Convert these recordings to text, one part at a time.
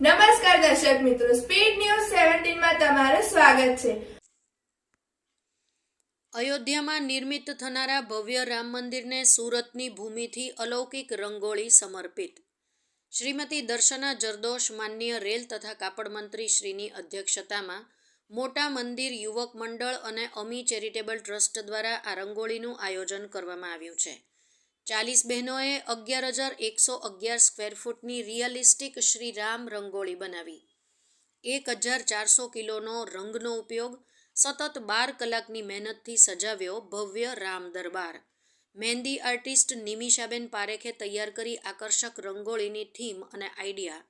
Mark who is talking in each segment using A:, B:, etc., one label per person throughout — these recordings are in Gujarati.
A: નમસ્કાર દર્શક મિત્રો સ્પીડ ન્યૂઝ સેવન્ટીનમાં તમારું સ્વાગત છે.
B: અયોધ્યામાં નિર્મિત થનારા ભવ્ય રામ મંદિરને સુરતની ભૂમિથી અલૌકિક રંગોળી સમર્પિત. શ્રીમતી દર્શના જરદોશ માન્ય રેલ તથા કાપડ મંત્રી શ્રીની અધ્યક્ષતામાં મોટા મંદિર, યુવક મંડળ અને અમી ચેરિટેબલ ટ્રસ્ટ દ્વારા આ રંગોળીનું આયોજન કરવામાં આવ્યું છે. ચાલીસ બહેનોએ અગિયાર હજાર એકસો અગિયાર સ્ક્વેર ફૂટની રિયલિસ્ટિક શ્રી રામ રંગોળી બનાવી. એક હજાર ચારસો કિલોનો રંગનો ઉપયોગ સતત બાર કલાકની મહેનતથી સજાવ્યો ભવ્ય રામ દરબાર. મહેંદી આર્ટિસ્ટ નિમિષાબેન પારેખે તૈયાર કરી આકર્ષક રંગોળીની થીમ અને આઈડિયા.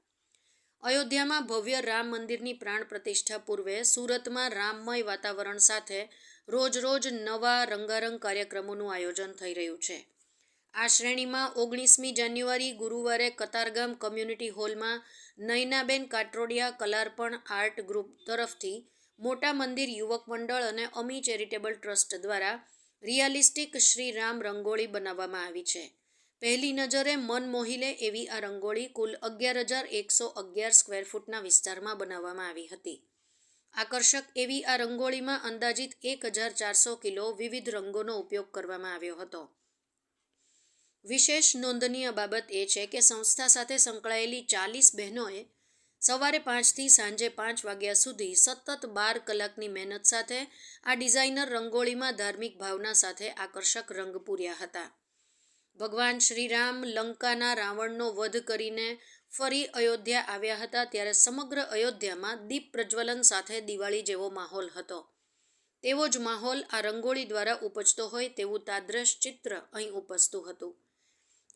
B: અયોધ્યામાં ભવ્ય રામ મંદિરની પ્રાણ પ્રતિષ્ઠા પૂર્વે સુરતમાં રામમય વાતાવરણ સાથે રોજ રોજ નવા રંગારંગ કાર્યક્રમોનું આયોજન થઈ રહ્યું છે. આ શ્રેણીમાં ઓગણીસમી જાન્યુઆરી ગુરુવારે કતારગામ કમ્યુનિટી હોલમાં નયનાબેન કાટ્રોડિયા કલાર્પણ આર્ટ ગ્રુપ તરફથી મોટા મંદિર યુવક મંડળ અને અમી ચેરિટેબલ ટ્રસ્ટ દ્વારા રિયાલિસ્ટિક શ્રી રામ રંગોળી બનાવવામાં આવી છે. પહેલી નજરે મન મોહિલે એવી આ રંગોળી કુલ અગિયાર હજાર એકસો અગિયાર સ્ક્વેર ફૂટના વિસ્તારમાં બનાવવામાં આવી હતી. આકર્ષક એવી આ રંગોળીમાં અંદાજિત એક હજાર ચારસો કિલો વિવિધ રંગોનો ઉપયોગ કરવામાં આવ્યો હતો. વિશેષ નોંધનીય બાબત એ છે કે સંસ્થા સાથે સંકળાયેલી ચાલીસ બહેનોએ સવારે પાંચથી સાંજે પાંચ વાગ્યા સુધી સતત બાર કલાકની મહેનત સાથે આ ડિઝાઇનર રંગોળીમાં ધાર્મિક ભાવના સાથે આકર્ષક રંગ પૂર્યા હતા. ભગવાન શ્રીરામ લંકાના રાવણનો વધ કરીને ફરી અયોધ્યા આવ્યા હતા ત્યારે સમગ્ર અયોધ્યામાં દીપ પ્રજ્વલન સાથે દિવાળી જેવો માહોલ હતો. તેવો જ માહોલ આ રંગોળી દ્વારા ઉપજતો હોય તેવું તાદ્રશ ચિત્ર અહીં ઉપજતું હતું.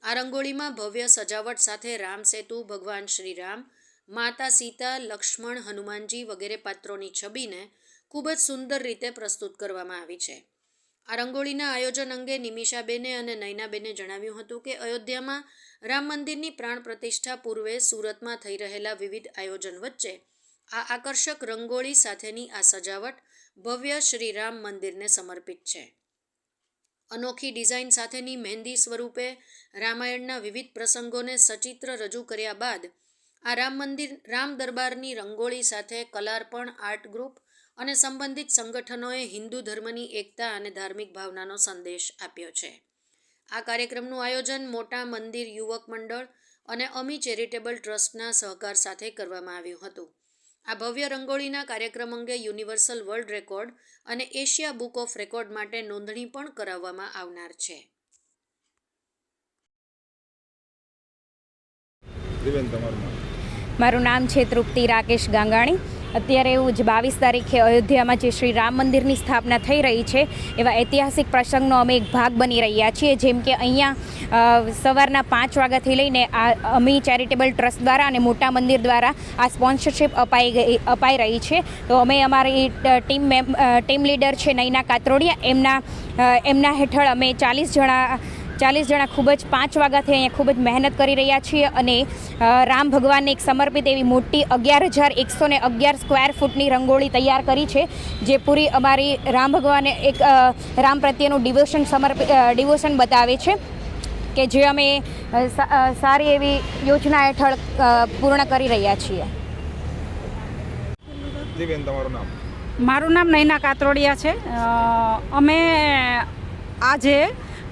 B: આ રંગોળીમાં ભવ્ય સજાવટ સાથે રામ સેતુ, ભગવાન શ્રીરામ, માતા સીતા, લક્ષ્મણ, હનુમાનજી વગેરે પાત્રોની છબીને ખૂબ જ સુંદર રીતે પ્રસ્તુત કરવામાં આવી છે. આ રંગોળીના આયોજન અંગે નિમિષાબેને અને નયનાબેને જણાવ્યું હતું કે અયોધ્યામાં રામ મંદિરની પ્રાણ પ્રતિષ્ઠા પૂર્વે સુરતમાં થઈ રહેલા વિવિધ આયોજન વચ્ચે આ આકર્ષક રંગોળી સાથેની આ સજાવટ ભવ્ય શ્રી રામ મંદિરને સમર્પિત છે. અનોખી ડિઝાઇન સાથેની મહેંદી સ્વરૂપે રામાયણના વિવિધ પ્રસંગોને સચિત્ર રજૂ કર્યા બાદ, આ રામ મંદિર, રામ દરબારની રંગોળી સાથે કલાર્પણ, આર્ટ ગ્રુપ અને સંબંધિત સંગઠનોએ હિન્દુ ધર્મની એકતા અને ધાર્મિક ભાવનાનો સંદેશ આપ્યો છે. આ કાર્યક્રમનું આયોજન મોટા મંદિર યુવક મંડળ અને અમી ચેરિટેબલ ટ્રસ્ટના સહકાર સાથે કરવામાં આવ્યું હતું. આ ભવ્ય રંગોળીના કાર્યક્રમ અંગે યુનિવર્સલ વર્લ્ડ રેકોર્ડ અને એશિયા બુક ઓફ રેકોર્ડ માટે નોંધણી પણ કરાવવામાં આવનાર છે.
C: મારું નામ છે તૃપ્તિ રાકેશ ગાંગાણી. અત્યારે એવું જ બાવીસ તારીખે અયોધ્યામાં જે શ્રી રામ મંદિરની સ્થાપના થઈ રહી છે, એવા ઐતિહાસિક પ્રસંગનો અમે એક ભાગ બની રહ્યા છીએ, જેમ કે અહીંયા સવારના પાંચ વાગ્યાથી લઈને આ અમી ચેરિટેબલ ટ્રસ્ટ દ્વારા અને મોટા મંદિર દ્વારા આ સ્પોન્સરશિપ અપાઈ ગઈ, અપાઈ રહી છે. તો અમે અમારી ટીમ મેમ ટીમ લીડર છે નૈના કાતરોડિયા. એમના એમના હેઠળ અમે ચાલીસ જણા ચાલીસ જણા ખૂબ જ પાંચ વાગ્યાથી અહીંયા ખૂબ જ મહેનત કરી રહ્યા છીએ અને રામ ભગવાનને એક સમર્પિત એવી મોટી અગિયાર હજાર એકસો ને અગિયાર સ્ક્વેર ફૂટની રંગોળી તૈયાર કરી છે જે પૂરી અમારી રામ ભગવાને એક રામ પ્રત્યેનું ડિવોશન સમર્પિત ડિવોશન બતાવે છે કે જે અમે સારી એવી યોજના હેઠળ પૂર્ણ કરી રહ્યા છીએ.
D: દિવેન તમારું નામ?
E: મારું નામ નૈના કાતરોડિયા છે. અમે આજે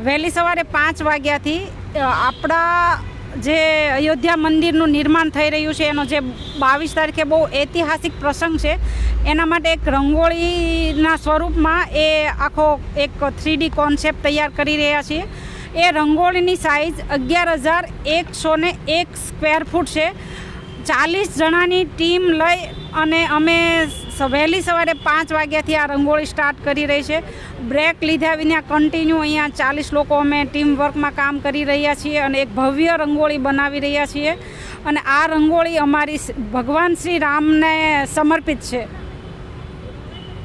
E: વહેલી સવારે પાંચ વાગ્યાથી આપણા જે અયોધ્યા મંદિરનું નિર્માણ થઈ રહ્યું છે, એનો જે બાવીસ તારીખે બહુ ઐતિહાસિક પ્રસંગ છે, એના માટે એક રંગોળીના સ્વરૂપમાં એ આખો એક થ્રીડી કોન્સેપ્ટ તૈયાર કરી રહ્યા છીએ. એ રંગોળીની સાઇઝ અગિયાર હજાર એકસો ને એક સ્ક્વેર ફૂટ છે. ચાલીસ જણાની ટીમ લઈ અને અમે વહેલી સવારે પાંચ વાગ્યાથી આ રંગોળી સ્ટાર્ટ કરી રહી છે. બ્રેક લીધા વિના કન્ટિન્યુ અહીંયા ચાલીસ લોકો અમે ટીમ વર્કમાં કામ કરી રહ્યા છીએ અને એક ભવ્ય રંગોળી બનાવી રહ્યા છીએ. અને આ રંગોળી અમારી ભગવાન શ્રી રામને સમર્પિત છે.